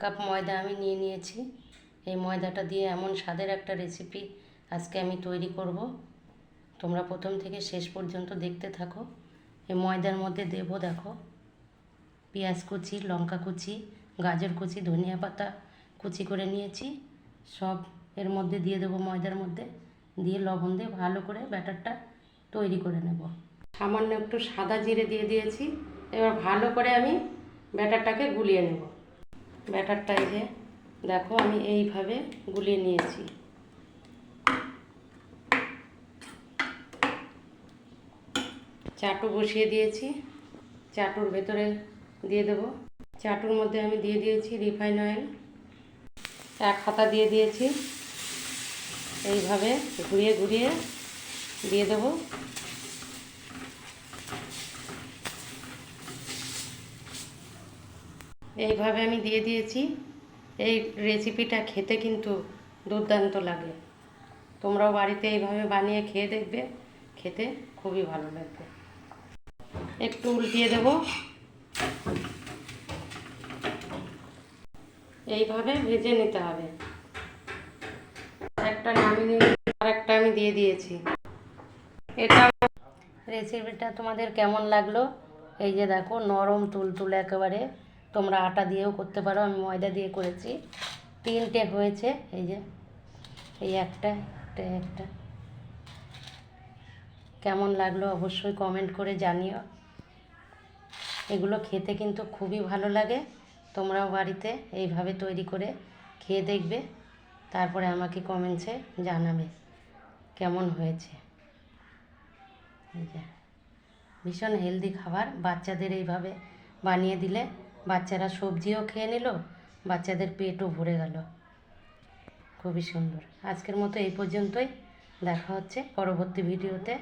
Cup ময়দা আমি নিয়ে নিয়েছি। এই ময়দাটা দিয়ে এমন স্বাদের একটা রেসিপি আজকে আমি তৈরি করব। তোমরা প্রথম থেকে শেষ পর্যন্ত দেখতে থাকো। এই ময়দার মধ্যে দেবো দেখো পেঁয়াজ কুচি, লঙ্কা কুচি, গাজর কুচি, ধনিয়া পাতা কুচি করে নিয়েছি। সব এর মধ্যে দিয়ে দেবো ময়দার মধ্যে। দিয়ে লবণ দিয়ে ভালো করে ব্যাটারটা তৈরি করে নেব। সামান্য একটু সাদা জিরে দিয়ে দিয়েছি। এবার ভালো করে আমি ব্যাটারটাকে গুলিয়ে নেব। ব্যাটারটা এই যে, দেখো আমি এইভাবে গুলিয়ে নিয়েছি। চাটু বসিয়ে দিয়েছি, চাটুর ভেতরে দিয়ে দেবো। চাটুর মধ্যে আমি দিয়ে দিয়েছি রিফাইন অয়েল। এক হাতা দিয়ে দিয়েছি। এইভাবে ঘুরিয়ে ঘুরিয়ে দিয়ে দেবো। এইভাবে আমি দিয়ে দিয়েছি। এই রেসিপিটা খেতে কিন্তু দুর্দান্ত লাগে। তোমরাও বাড়িতে এইভাবে বানিয়ে খেয়ে দেখবে। খেতে খুবই ভালো লাগবে। একটু উল্টিয়ে দেব। এইভাবে ভেজে নিতে হবে। একটা নামিয়ে আর একটা আমি দিয়ে দিয়েছি। এটা রেসিপিটা তোমাদের কেমন লাগল? এই যে দেখো, নরম তুলতুলে একেবারে। তোমরা আটা দিয়েও করতে পারো, আমি ময়দা দিয়ে করেছি। তিনটে হয়েছে, এই যে, এই একটা একটা একটা। কেমন লাগল অবশ্যই কমেন্ট করে জানিও। এগুলো খেতে কিন্তু খুবই ভালো লাগে, তোমরাও বাড়িতে এইভাবে তৈরি করে খেয়ে দেখবে, তারপরে আমাকে কমেন্টসে জানাবে কেমন হয়েছে। ভীষণ হেলদি খাবার, বাচ্চাদের এইভাবে বানিয়ে দিলে বাচ্চারা সবজিও খেয়ে নিল, বাচ্চাদের পেটও ভরে গেল। খুবই সুন্দর। আজকের মতো এই পর্যন্তই। দেখা হচ্ছে পরবর্তী ভিডিওতে।